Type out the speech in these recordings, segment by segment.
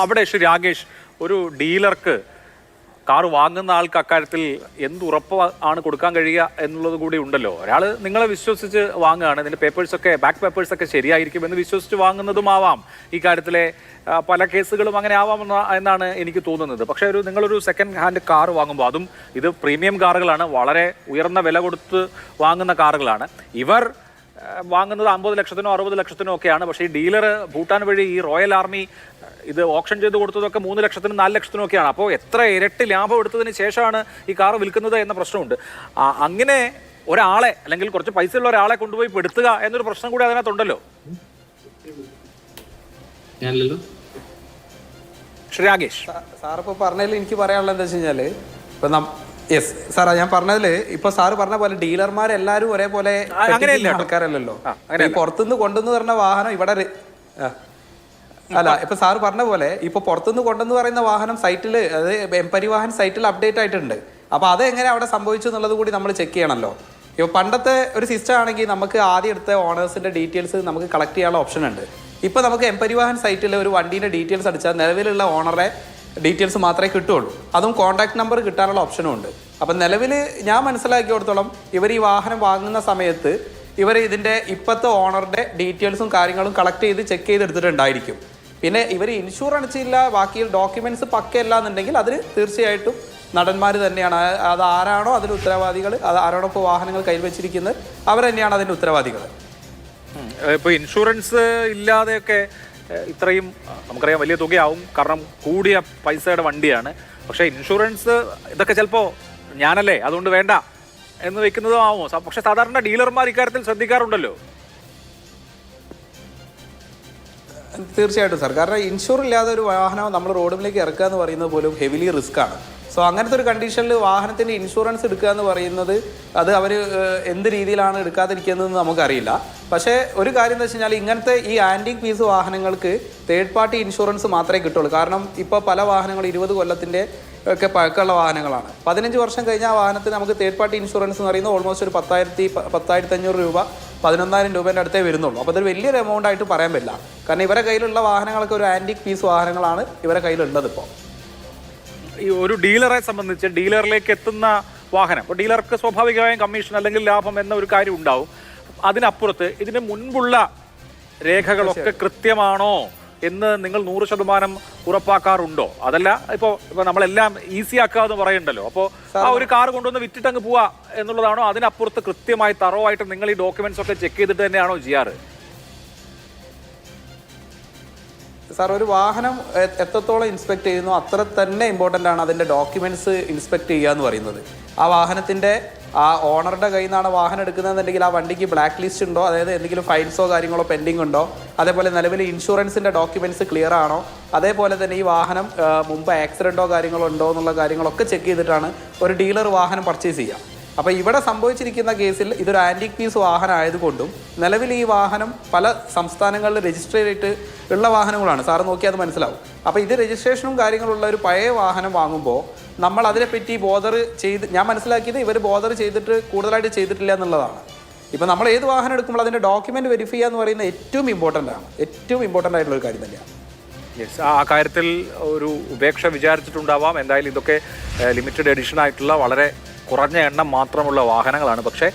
അവിടെ ശ്രീ രാകേഷ് ഒരു ഡീലർക്ക് കാർ വാങ്ങുന്ന ആൾക്ക് അക്കാര്യത്തിൽ എന്ത് ഉറപ്പ് ആണ് കൊടുക്കാൻ കഴിയുക എന്നുള്ളത് കൂടി ഉണ്ടല്ലോ. ഒരാൾ നിങ്ങളെ വിശ്വസിച്ച് വാങ്ങുകയാണ് ഇതിന്റെ പേപ്പേഴ്സൊക്കെ ബാക്ക് പേപ്പേഴ്സൊക്കെ ശരിയായിരിക്കും എന്ന് വിശ്വസിച്ച് വാങ്ങുന്നതുമാവാം ഈ കാര്യത്തിലെ പല കേസുകളും അങ്ങനെ ആവാമെന്ന എന്നാണ് എനിക്ക് തോന്നുന്നത്. പക്ഷേ ഒരു നിങ്ങളൊരു സെക്കൻഡ് ഹാൻഡ് കാർ വാങ്ങുമ്പോൾ അതും ഇത് പ്രീമിയം കാറുകളാണ് വളരെ ഉയർന്ന വില കൊടുത്ത് വാങ്ങുന്ന കാറുകളാണ്. ഇവർ വാങ്ങുന്നത് അമ്പത് ലക്ഷത്തിനോ അറുപത് ലക്ഷത്തിനോ ഒക്കെയാണ്. പക്ഷേ ഈ ഡീലർ ഭൂട്ടാൻ വഴി ഈ റോയൽ ആർമി ഇത് ഓപ്ഷൻ ചെയ്ത് കൊടുത്തതൊക്കെ മൂന്ന് ലക്ഷത്തിനും നാല് ലക്ഷത്തിനും ഒക്കെയാണ് അപ്പോൾ എത്ര ഇരട്ടി ലാഭം എടുത്തതിന് ശേഷമാണ് ഈ കാർ വിൽക്കുന്നത് എന്ന പ്രശ്നമുണ്ട്. അങ്ങനെ ഒരാളെ അല്ലെങ്കിൽ കുറച്ച് പൈസ ഉള്ള ഒരാളെ കൊണ്ടുപോയി പെടുത്തുക എന്നൊരു പ്രശ്നം കൂടി അതിനകത്തുണ്ടല്ലോ? ശ്രീ രാകേഷ്. സാർ ഇപ്പോൾ പറഞ്ഞതിൽ എനിക്ക് പറയാനുള്ളത് എന്താ വെച്ച് കഴിഞ്ഞാൽ ഇപ്പൊ യെസ് സാറാ ഞാൻ പറഞ്ഞതിൽ ഇപ്പൊ സാറ് പറഞ്ഞ പോലെ ഡീലർമാർ എല്ലാവരും ഒരേപോലെ. ആൾക്കാരല്ലല്ലോ. പുറത്തുനിന്ന് കൊണ്ടുവന്ന് പറഞ്ഞ വാഹനം ഇവിടെ. അല്ല ഇപ്പൊ സാർ പറഞ്ഞ പോലെ ഇപ്പൊ പുറത്തുനിന്ന് കൊണ്ടെന്ന് പറയുന്ന വാഹനം സൈറ്റിൽ അതായത് എം പരിവാഹൻ സൈറ്റിൽ അപ്ഡേറ്റ് ആയിട്ടുണ്ട്. അപ്പൊ അതെങ്ങനെ അവിടെ സംഭവിച്ചു എന്നുള്ളത് കൂടി നമ്മൾ ചെക്ക് ചെയ്യണമല്ലോ ഇപ്പൊ പണ്ടത്തെ ഒരു സിസ്റ്റം ആണെങ്കിൽ നമുക്ക് ആദ്യം എടുത്ത ഓണേഴ്സിന്റെ ഡീറ്റെയിൽസ് നമുക്ക് കളക്ട് ചെയ്യാനുള്ള ഓപ്ഷൻ ഉണ്ട്. ഇപ്പൊ നമുക്ക് എം പരിവാഹൻ സൈറ്റിൽ ഒരു വണ്ടിന്റെ ഡീറ്റെയിൽസ് അടിച്ചാൽ നിലവിലുള്ള ഓണറെ ഡീറ്റെയിൽസ് മാത്രമേ കിട്ടുള്ളൂ അതും കോൺടാക്ട് നമ്പർ കിട്ടാനുള്ള ഓപ്ഷനും ഉണ്ട്. അപ്പം നിലവിൽ ഞാൻ മനസ്സിലാക്കിയോടത്തോളം ഇവർ ഈ വാഹനം വാങ്ങുന്ന സമയത്ത് ഇവർ ഇതിന്റെ ഇപ്പോഴത്തെ ഓണറുടെ ഡീറ്റെയിൽസും കാര്യങ്ങളും കളക്ട് ചെയ്ത് ചെക്ക് ചെയ്ത് എടുത്തിട്ടുണ്ടായിരിക്കും പിന്നെ ഇവർ ഇൻഷുർ ഇല്ല ബാക്കി ഡോക്യുമെന്റ്സ് പക്കയല്ല എന്നുണ്ടെങ്കിൽ അതിന് തീർച്ചയായിട്ടും നടന്മാർ തന്നെയാണ്. അത് ആരാണോ അതിന് ഉത്തരവാദികൾ അത് ആരാണോ ഇപ്പോൾ വാഹനങ്ങൾ വെച്ചിരിക്കുന്നത് അവർ തന്നെയാണ് അതിന്റെ ഉത്തരവാദികൾ ഇപ്പോൾ ഇൻഷുറൻസ് ഇല്ലാതെയൊക്കെ ഇത്രയും നമുക്കറിയാം വലിയ തുകയാവും. കാരണം കൂടിയ പൈസയുടെ വണ്ടിയാണ്. പക്ഷേ ഇൻഷുറൻസ് ഇതൊക്കെ ചിലപ്പോൾ ഞാനല്ലേ അതുകൊണ്ട് വേണ്ട എന്ന് വെക്കുന്നതും ആവുമോ? പക്ഷെ സാധാരണ ഡീലർമാർ ഇക്കാര്യത്തിൽ ശ്രദ്ധിക്കാറുണ്ടല്ലോ. തീർച്ചയായിട്ടും സാർ. കാരണം ഇൻഷുർ ഇല്ലാതെ ഒരു വാഹനം നമ്മൾ റോഡിലേക്ക് ഇറക്കുക എന്ന് പറയുന്നത് പോലും ഹെവിലി റിസ്ക് ആണ്. സോ അങ്ങനത്തെ ഒരു കണ്ടീഷനിൽ വാഹനത്തിന്റെ ഇൻഷുറൻസ് എടുക്കുക എന്ന് പറയുന്നത് അത് അവർ എന്ത് രീതിയിലാണ് എടുക്കാതിരിക്കുന്നതെന്ന് നമുക്കറിയില്ല. പക്ഷേ ഒരു കാര്യം എന്ന് വെച്ച് കഴിഞ്ഞാൽ ഇങ്ങനത്തെ ഈ ആന്റിക് പീസ് വാഹനങ്ങൾക്ക് തേർഡ് പാർട്ടി ഇൻഷുറൻസ് മാത്രമേ കിട്ടുള്ളൂ. കാരണം ഇപ്പോൾ പല വാഹനങ്ങളും ഇരുപത് കൊല്ലത്തിന്റെ ഒക്കെ പഴക്കമുള്ള വാഹനങ്ങളാണ്. പതിനഞ്ച് വർഷം കഴിഞ്ഞ ആ വാഹനത്തിന് നമുക്ക് തേർഡ് പാർട്ടി ഇൻഷുറൻസ് എന്ന് പറയുന്നത് ഓൾമോസ്റ്റ് ഒരു പത്തായിരത്തി പത്തായിരത്തി അഞ്ഞൂറ് രൂപ പതിനൊന്നായിരം രൂപേന്റെ അടുത്തേ വരുന്നുള്ളൂ. അപ്പോൾ അതൊരു വലിയൊരു എമൗണ്ട് ആയിട്ട് പറയാൻ പറ്റില്ല. കാരണം ഇവരെ കയ്യിലുള്ള വാഹനങ്ങളൊക്കെ ഒരു ആന്റിക് പീസ് വാഹനങ്ങളാണ് ഇവരെ കയ്യിലുള്ളത് ഇപ്പോൾ ഈ ഒരു ഡീലറെ സംബന്ധിച്ച് ഡീലറിലേക്ക് എത്തുന്ന വാഹനം അപ്പോൾ ഡീലർക്ക് സ്വാഭാവികമായും കമ്മീഷൻ അല്ലെങ്കിൽ ലാഭം എന്ന ഒരു കാര്യം ഉണ്ടാവും. അതിനപ്പുറത്ത് ഇതിന് മുൻപുള്ള രേഖകളൊക്കെ കൃത്യമാണോ എന്ന് നിങ്ങൾ നൂറ് ശതമാനം ഉറപ്പാക്കാറുണ്ടോ? അതല്ല ഇപ്പോൾ ഇപ്പോൾ നമ്മളെല്ലാം ഈസി ആക്കുക എന്ന് പറയണ്ടല്ലോ. അപ്പോൾ ആ ഒരു കാർ കൊണ്ടുവന്ന് വിറ്റിട്ടങ്ങ് പോവാ എന്നുള്ളതാണോ? അതിനപ്പുറത്ത് കൃത്യമായി തറവായിട്ട് നിങ്ങൾ ഈ ഡോക്യുമെന്റ്സ് ഒക്കെ ചെക്ക് ചെയ്തിട്ട് തന്നെയാണോ ചെയ്യാറ്? സാർ ഒരു വാഹനം എത്രത്തോളം ഇൻസ്പെക്ട് ചെയ്യുന്നു? അത്ര തന്നെ ഇമ്പോർട്ടന്റ് ആണ് അതിന്റെ ഡോക്യുമെന്റ്സ് ഇൻസ്പെക്ട് ചെയ്യുക എന്ന് പറയുന്നത്. ആ വാഹനത്തിന്റെ ആ ഓണറുടെ കയ്യിൽ നിന്നാണ് വാഹനം എടുക്കുന്നതെന്നുണ്ടെങ്കിൽ ആ വണ്ടിക്ക് ബ്ലാക്ക് ലിസ്റ്റ് ഉണ്ടോ? അതായത് എന്തെങ്കിലും ഫൈൻസോ കാര്യങ്ങളോ പെൻഡിങ് ഉണ്ടോ? അതേപോലെ നിലവിൽ ഇൻഷുറൻസിന്റെ ഡോക്യുമെന്റ്സ് ക്ലിയർ ആണോ? അതേപോലെ തന്നെ ഈ വാഹനം മുമ്പ് ആക്സിഡന്റോ കാര്യങ്ങളോ ഉണ്ടോ എന്നുള്ള കാര്യങ്ങളൊക്കെ ചെക്ക് ചെയ്തിട്ടാണ് ഒരു ഡീലർ വാഹനം പർച്ചേസ് ചെയ്യുക. അപ്പോൾ ഇവിടെ സംഭവിച്ചിരിക്കുന്ന കേസിൽ ഇതൊരു ആന്റിക് പീസ് വാഹനം ആയതുകൊണ്ടും നിലവിൽ ഈ വാഹനം പല സംസ്ഥാനങ്ങളിൽ രജിസ്റ്റർ ചെയ്തിട്ട് ഉള്ള വാഹനങ്ങളാണ്. സാറ് നോക്കിയാൽ അത് മനസ്സിലാവും. അപ്പോൾ ഇത് രജിസ്ട്രേഷനും കാര്യങ്ങളുള്ള ഒരു പഴയ വാഹനം വാങ്ങുമ്പോൾ നമ്മൾ അതിനെപ്പറ്റി ബോധർ ചെയ്ത് ഞാൻ മനസ്സിലാക്കിയത് ഇവർ ബോധർ ചെയ്തിട്ട് കൂടുതലായിട്ട് ചെയ്തിട്ടില്ല എന്നുള്ളതാണ്. ഇപ്പോൾ നമ്മൾ ഏത് വാഹനം എടുക്കുമ്പോൾ അതിന്റെ ഡോക്യുമെന്റ് വെരിഫൈ എന്ന് പറയുന്നത് ഏറ്റവും ഇമ്പോർട്ടന്റ് ആണ്. ഏറ്റവും ഇമ്പോർട്ടന്റ് ആയിട്ടുള്ള ഒരു കാര്യം തന്നെയാണ്. യെസ് ആ കാര്യത്തിൽ ഒരു ഉപേക്ഷ വിചാരിച്ചിട്ടുണ്ടാവാം. എന്തായാലും ഇതൊക്കെ ലിമിറ്റഡ് എഡിഷൻ ആയിട്ടുള്ള വളരെ കുറഞ്ഞ എണ്ണം മാത്രമുള്ള വാഹനങ്ങളാണ്. പക്ഷേ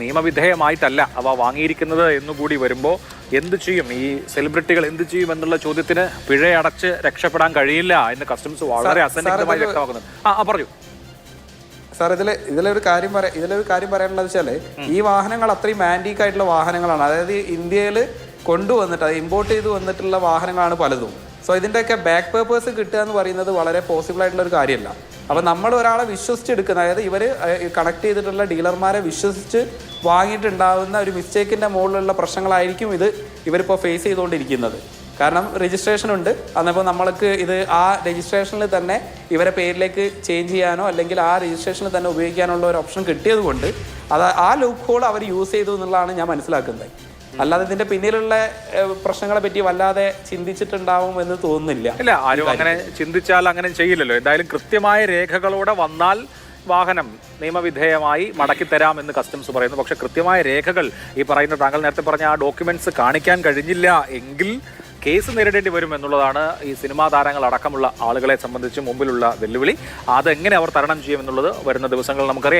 നിയമവിധേയമായിട്ടല്ല അവ വാങ്ങിയിരിക്കുന്നത് എന്നുകൂടി വരുമ്പോൾ എന്ത് ചെയ്യും? ഈ സെലിബ്രിറ്റികൾ എന്ത് ചെയ്യും എന്നുള്ള ചോദ്യത്തിന് പിഴയടച്ച് രക്ഷപ്പെടാൻ കഴിയില്ല എന്ന് കസ്റ്റംസ് വളരെ അസന്നിഗ്ധമായി വ്യക്തമാക്കുന്നുണ്ട് ആ പറഞ്ഞു. സാർ ഇതിൽ ഇതിലൊരു കാര്യം പറയാം ഇതിലൊരു കാര്യം പറയാനുള്ളത് വെച്ചാൽ ഈ വാഹനങ്ങൾ അത്രയും ആന്റീക്ക് ആയിട്ടുള്ള വാഹനങ്ങളാണ്. അതായത് ഇന്ത്യയിൽ കൊണ്ടുവന്നിട്ട് അത് ഇമ്പോർട്ട് ചെയ്ത് വന്നിട്ടുള്ള വാഹനങ്ങളാണ് പലതും. സോ ഇതിന്റെയൊക്കെ ബാക്ക് പേപ്പേഴ്സ് കിട്ടുക എന്ന് പറയുന്നത് വളരെ പോസിബിൾ ആയിട്ടുള്ള ഒരു കാര്യമല്ല. അപ്പം നമ്മൾ ഒരാളെ വിശ്വസിച്ചെടുക്കുന്ന അതായത് ഇവർ കണക്ട് ചെയ്തിട്ടുള്ള ഡീലർമാരെ വിശ്വസിച്ച് വാങ്ങിയിട്ടുണ്ടാകുന്ന ഒരു മിസ്റ്റേക്കിന്റെ മുകളിലുള്ള പ്രശ്നങ്ങളായിരിക്കും ഇത് ഇവരിപ്പോൾ ഫേസ് ചെയ്തുകൊണ്ടിരിക്കുന്നത്. കാരണം രജിസ്ട്രേഷൻ ഉണ്ട്. അന്നപ്പോൾ നമ്മൾക്ക് ഇത് ആ രജിസ്ട്രേഷനിൽ തന്നെ ഇവരെ പേരിലേക്ക് ചേഞ്ച് ചെയ്യാനോ അല്ലെങ്കിൽ ആ രജിസ്ട്രേഷനിൽ തന്നെ ഉപയോഗിക്കാനുള്ള ഒരു ഓപ്ഷൻ കിട്ടിയതുകൊണ്ട് അത് ആ ലൂപ്പ് ഹോൾ അവർ യൂസ് ചെയ്തു എന്നുള്ളതാണ് ഞാൻ മനസ്സിലാക്കുന്നത്. അല്ലാതെ ഇതിന്റെ പിന്നിലുള്ള പ്രശ്നങ്ങളെ പറ്റി വല്ലാതെ ചിന്തിച്ചിട്ടുണ്ടാവും എന്ന് തോന്നുന്നില്ല. ഇല്ല ആരും അങ്ങനെ ചിന്തിച്ചാൽ അങ്ങനെ ചെയ്യില്ലല്ലോ. എന്തായാലും കൃത്യമായ രേഖകളോടെ വന്നാൽ വാഹനം നിയമവിധേയമായി മടക്കി എന്ന് കസ്റ്റംസ് പറയുന്നു. പക്ഷെ കൃത്യമായ രേഖകൾ ഈ പറയുന്ന താങ്കൾ നേരത്തെ പറഞ്ഞ ആ ഡോക്യുമെന്റ്സ് കാണിക്കാൻ കഴിഞ്ഞില്ല എങ്കിൽ കേസ് നേരിടേണ്ടി വരും എന്നുള്ളതാണ് ഈ സിനിമാ താരങ്ങൾ അടക്കമുള്ള ആളുകളെ സംബന്ധിച്ച് മുമ്പിലുള്ള വെല്ലുവിളി. അതെങ്ങനെ അവർ തരണം ചെയ്യുമെന്നുള്ളത് വരുന്ന ദിവസങ്ങളിൽ നമുക്കറിയാം.